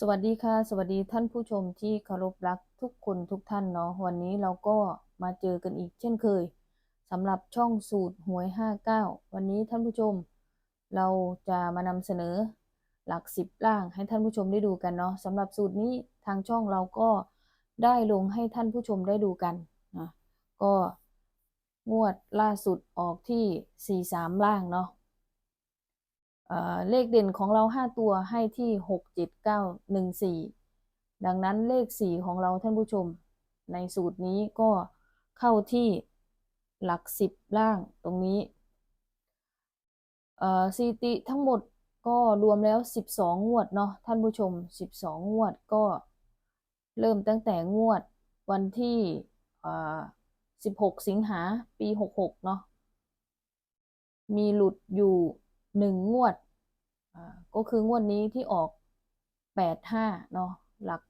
สวัสดีค่ะ สวัสดีท่านผู้ชมที่เคารพรักทุกคนทุกท่านเนาะวันนี้เราก็มาเจอกันอีกเช่นเคยสำหรับช่องสูตรหวย 59 วันนี้ท่านผู้ชม เราจะมานำเสนอหลักสิบล่างให้ท่านผู้ชมได้ดูกันเนาะสำหรับสูตรนี้ทางช่องเราก็ได้ลงให้ท่านผู้ชมได้ดูกันนะก็งวดล่าสุดออกที่ 43 ล่างเนาะ เลขเด่นของเรา 5 ตัวให้ที่ 6 7 9 1 4 ดังนั้นเลข 4 ของเราท่านผู้ชม ในสูตรนี้ก็เข้าที่หลัก 10 ล่างตรงนี้สถิติทั้งหมดก็รวมแล้ว 12 งวดเนาะท่านผู้ชม 12 งวดก็เริ่มตั้งแต่งวดวันที่ 16 สิงหาปี 66 เนาะมีหลุดอยู่ หนึ่งงวดก็คืองวดนี้ที่ออกแปดห้าเนาะหลัก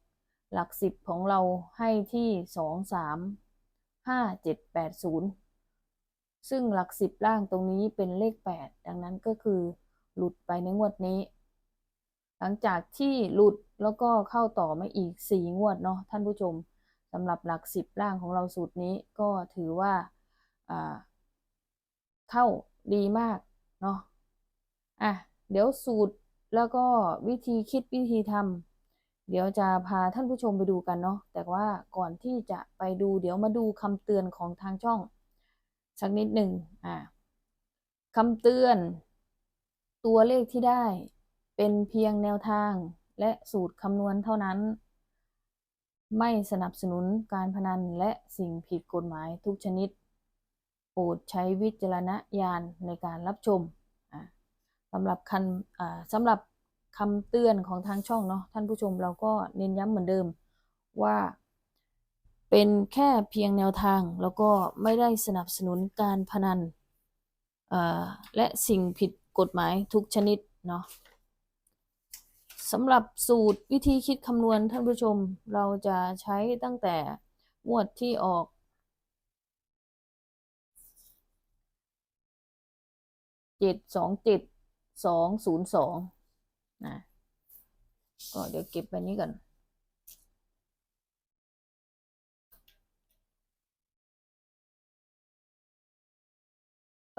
หลักสิบของเราให้ที่สองสามห้าเจ็ดแปดศูนย์ซึ่งหลักสิบล่างตรงนี้เป็นเลขแปดดังนั้นก็คือหลุดไปในงวดนี้ หลังจากที่หลุดแล้วก็เข้าต่อมาอีกสี่งวดเนาะท่านผู้ชมสำหรับหลักสิบล่างของเราสูตรนี้ก็ถือว่าอ่าเข้าดีมากเนาะ อะเดี๋ยวสูตรแล้วก็วิธีคิดวิธีทำเดี๋ยวจะพาท่านผู้ชมไปดูกันเนาะแต่ว่าก่อนที่จะไปดูเดี๋ยวมาดูคำเตือนของทางช่อง สักนิดหนึ่งอะคำเตือน ตัวเลขที่ได้เป็นเพียงแนวทางและสูตรคำนวณเท่านั้น ไม่สนับสนุนการพนันและสิ่งผิดกฎหมายทุกชนิด โปรดใช้วิจารณญาณในการรับชมอ สำหรับคันสำหรับคำเตือนของทางช่องเนาะท่านผู้ชมเราก็เน้นย้ำเหมือนเดิมว่าเป็นแค่เพียงแนวทาง แล้วก็ไม่ได้สนับสนุนการพนันและสิ่งผิดกฎหมายทุกชนิดเนาะสำหรับสูตรวิธีคิดคำนวณท่านผู้ชมเราจะใช้ตั้งแต่งวดที่ออก เจ็ดสองเจ็ด สองศูนย์สองนะก็เดี๋ยวเก็บไปนี้ก่อน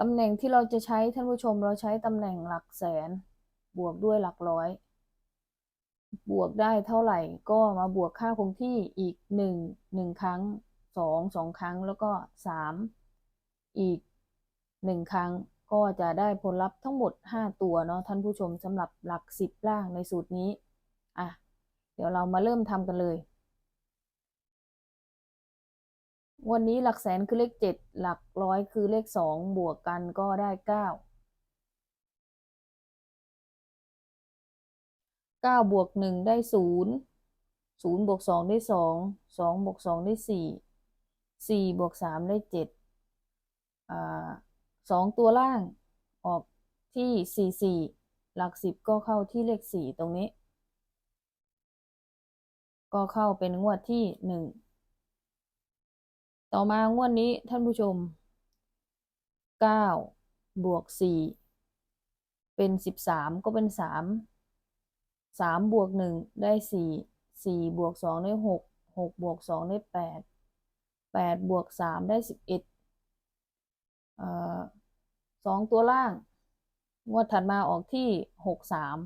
ตำแหน่งที่เราจะใช้ท่านผู้ชมเราใช้ตำแหน่งหลักแสน บวกด้วยหลักร้อย บวกได้เท่าไหร่ก็มาบวกค่าคงที่อีกหนึ่งหนึ่งครั้งสองสองครั้งแล้วก็สามอีกหนึ่งครั้ง ก็จะได้ผลลัพธ์ทั้งหมด 5 ตัวเนาะท่านผู้ชมสำหรับหลัก 10 ล่างในสูตรนี้ อะ เดี๋ยวเรามาเริ่มทำกันเลย วันนี้หลักแสนคือเลข 7 หลักร้อยคือเลข 2 บวกกันก็ได้ 9 9บวก1ได้ 0 0บวก2ได้ 2 2บวก2ได้ 4 4บวก3ได้ 7 สองตัวล่างออกที่สี่สี่หลักสิบก็เข้าที่เลขสี่ตรงนี้ ก็เข้าเป็นงวดที่หนึ่งต่อมางวดนี้ท่านผู้ชมเก้าบวกสี่เป็นสิบสามก็เป็นสามสามบวกหนึ่งได้สี่สี่บวกสองได้หกหกบวกสองได้แปดแปดบวกสามได้สิบเอ็ดเอ่อ สองตัวล่าง งวดถัดมาออกที่หกสาม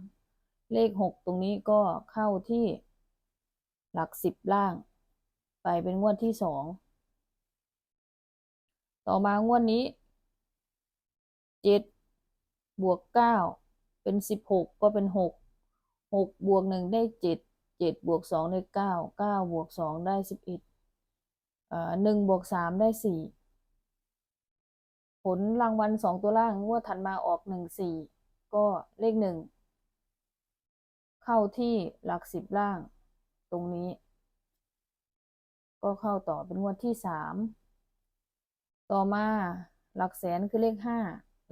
เลขหกตรงนี้ก็เข้าที่หลักสิบล่าง ไปเป็นงวดที่สองต่อมางวดนี้เจ็ดบวกเก้าเป็นสิบหกก็เป็นหกหกบวกหนึ่งได้เจ็ดเจ็ดบวกสองได้เก้าเก้าบวกสองได้สิบเอ็ดหนึ่งบวกสามได้สี่ ผลรางวัลสองตัวล่างงวดถัดมาออกหนึ่งสี่ก็เลขหนึ่งเข้าที่หลักสิบล่างตรงนี้ ก็เข้าต่อเป็นงวดที่สามต่อมาหลักแสนคือเลขห้า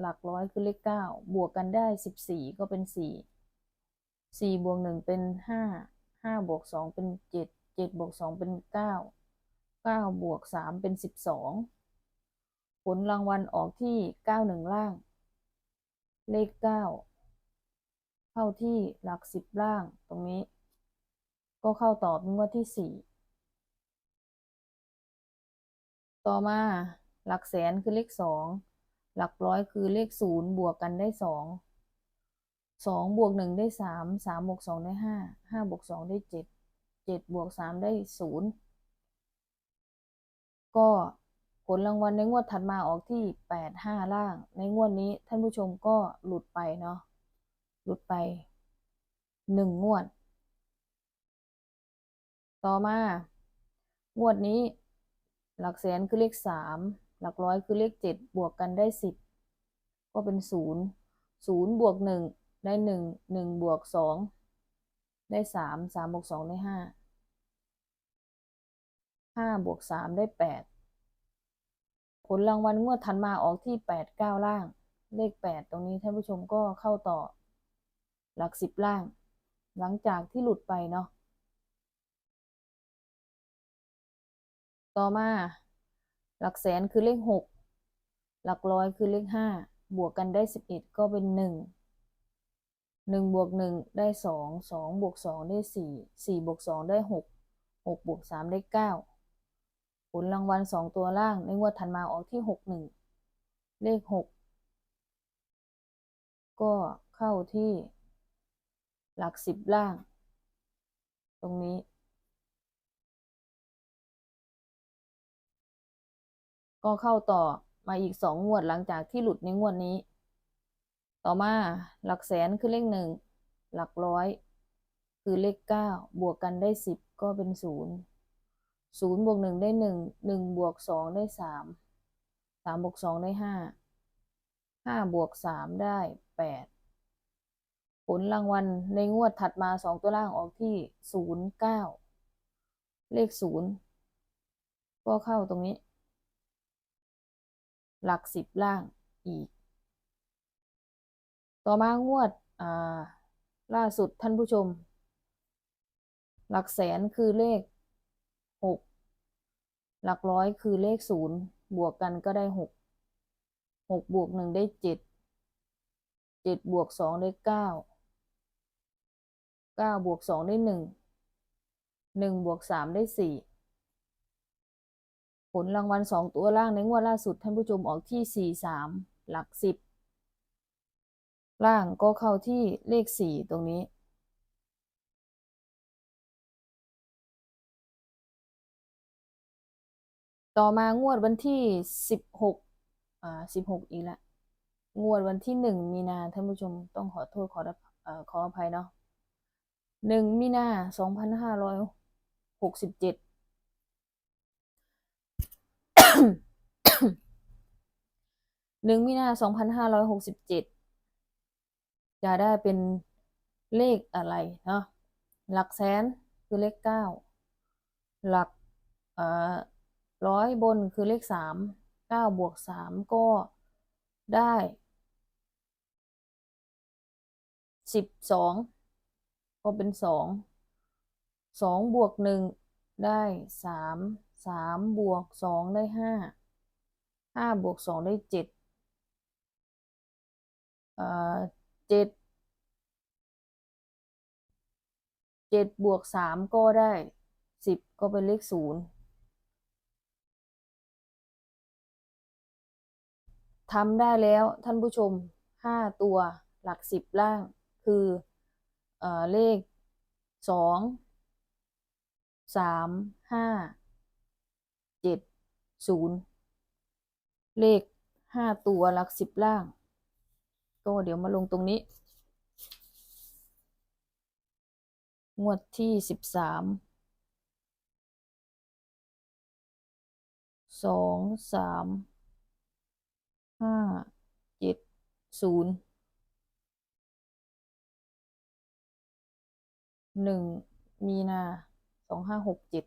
หลักร้อยคือเลขเก้าบวกกันได้สิบสี่ก็เป็นสี่สี่บวกหนึ่งเป็นห้าห้าบวกสองเป็นเจ็ดเจ็ดบวกสองเป็นเก้าเก้าบวกสามเป็นสิบสอง ผลรางวัลออกที่เก้าหนึ่งล่าง เลขเก้าเข้าที่หลักสิบล่างตรงนี้ ก็เข้าตอเป็นงวดที่สี่ต่อมาหลักแสนคือเลขสองหลักร้อยคือเลขศูนย์บวกกันได้สองสองบวกหนึ่งได้สามสามบวกสองได้ห้าห้าบวกสองได้เจ็ดเจ็ดบวกสามได้ศูนย์ก็ ผลรางวัลในงวดถัดมาออกที่แปดห้าล่าง ในงวดนี้ท่านผู้ชมก็หลุดไปเนาะหลุดไปหนึ่งงวด ต่อมางวดนี้ หลักแสนคือเลขสามหลักร้อยคือเลขเจ็ดบวกกันได้สิบก็เป็นศูนย์ศูนย์บวกหนึ่งได้หนึ่งหนึ่งบวกสองได้สามสามบวกสองได้ห้าห้าบวกสามได้แปด ลรางวัลงวดถัดมาออกที่แปดเก้าล่าง เลขแปดตรงนี้ท่านผู้ชมก็เข้าต่อ หลักสิบล่าง หลังจากที่หลุดไปเนาะต่อมา หลักแสนคือเลขหกหลักร้อยคือเลขห้าบวกกันได้สิบเอ็ดก็เป็นหนึ่งหนึ่งบวกหนึ่งได้สองสองบวกสองได้สี่สี่บวกสองได้หกหกบวกสามได้เก้า ผลรางวัลสองตัวล่างในงวดถัดมาออกที่หกหนึ่งเลขหกก็เข้าที่หลักสิบล่าง ตรงนี้ ก็เข้าต่อมาอีกสองงวดหลังจากที่หลุดในงวดนี้ ต่อมาหลักแสนคือเลขหนึ่งหลักร้อย คือเลขเก้าบวกกันได้สิบก็เป็นศูนย์ ศูนย์บวกหนึ่งได้หนึ่งหนึ่งบวกสองได้สามสามบวกสองได้ห้าห้าบวกสามได้แปดผลรางวัลในงวดถัดมาสองตัวล่างออกที่ศูนย์เก้าเลขศูนย์ก็เข้าตรงนี้ หลักสิบล่างอีก ต่อมางวดอ่าล่าสุดท่านผู้ชม หลักแสนคือเลข หลักร้อยคือเลขศูนย์บวกกันก็ได้หกหกบวกหนึ่งได้เจ็ดเจ็ดบวกสองได้เก้าเก้าบวกสองได้หนึ่งหนึ่งบวกสามได้สี่ผลรางวัลสองตัวล่างในงวดล่าสุดท่านผู้ชมออกที่สี่สามหลักสิบล่างก็เข้าที่เลขสี่ตรงนี้ ต่อมางวดวันที่สิบหกอ่าสิบหกอีกละ งวดวันที่หนึ่งมีนาท่านผู้ชมต้องขอโทษขอรับเอ่อขออภัยเนาะหนึ่งมีนาสองพันห้าร้อยหกสิบเจ็ดหนึ่งมีนาสองพันห้าร้อยหกสิบเจ็ดจะได้เป็นเลขอะไรเนาะหลักแสนคือเลขเก้าหลักเอ่อ ร้อยบนคือเลขสามเก้าบวกสามก็ได้สิบสองก็เป็นสองสองบวกหนึ่งได้สามสามบวกสองได้ห้าห้าบวกสองได้เจ็ดเอ่อเจ็ดเจ็ดบวกสามก็ได้สิบก็เป็นเลขศูนย์ ทำได้แล้วท่านผู้ชมห้าตัวหลักสิบล่าง คือเออเลขสองสามห้าเจ็ดศูนย์เลขห้าตัวหลักสิบล่าง ก็เดี๋ยวมาลงตรงนี้ งวดที่สิบสามสองสาม ห้าเจ็ดศูนย์หนึ่งมีนาสองห้าหกเจ็ด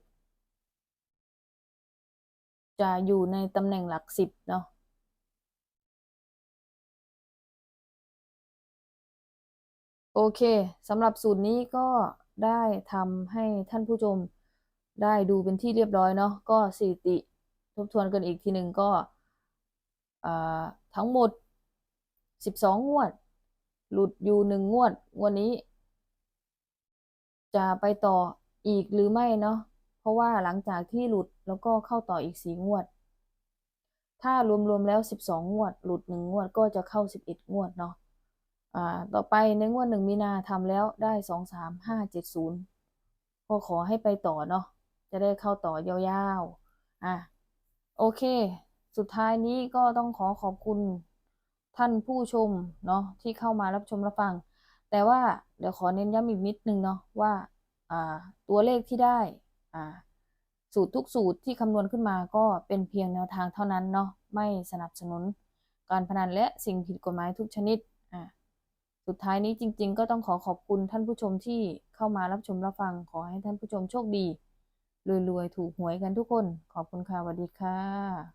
จะอยู่ในตำแหน่งหลักสิบเนาะโอเคสำหรับสูตรนี้ก็ได้ทำให้ท่านผู้ชมได้ดูเป็นที่เรียบร้อยเนาะก็สถิติทบทวนกันอีกทีหนึ่งก็ ทั้งหมด 12 งวด หลุดอยู่หนึ่งงวด งวดนี้ จะไปต่ออีกหรือไม่เนาะ เพราะว่าหลังจากที่หลุดแล้วก็เข้าต่ออีกสีงวด ถ้ารวมๆแล้วสิบสองวด หลุดหนึ่งงวดก็จะเข้าสิบเอ็ดงวดเนาะต่อไปในงวดหนึ่งมีนาทำแล้วได้สองสามห้าเจ็ดศูนย์ก็ขอให้ไปต่อเนาะจะได้เข้าต่อยาวๆ อะ โอเค สุดท้ายนี้ก็ต้องขอขอบคุณท่านผู้ชมเนาะที่เข้ามารับชมรับฟัง แต่ว่าเดี๋ยวขอเน้นย้ำอีกนิดนึงเนาะว่าตัวเลขที่ได้สูตรทุกสูตรที่คำนวณขึ้นมาก็เป็นเพียงแนวทางเท่านั้นเนาะไม่สนับสนุนการพนันและสิ่งผิดกฎหมายทุกชนิดสุดท้ายนี้จริง ๆ ก็ต้องขอขอบคุณท่านผู้ชมที่เข้ามารับชมรับฟังขอให้ท่านผู้ชมโชคดีรวยๆถูกหวยกันทุกคน ขอบคุณค่ะสวัสดีค่ะ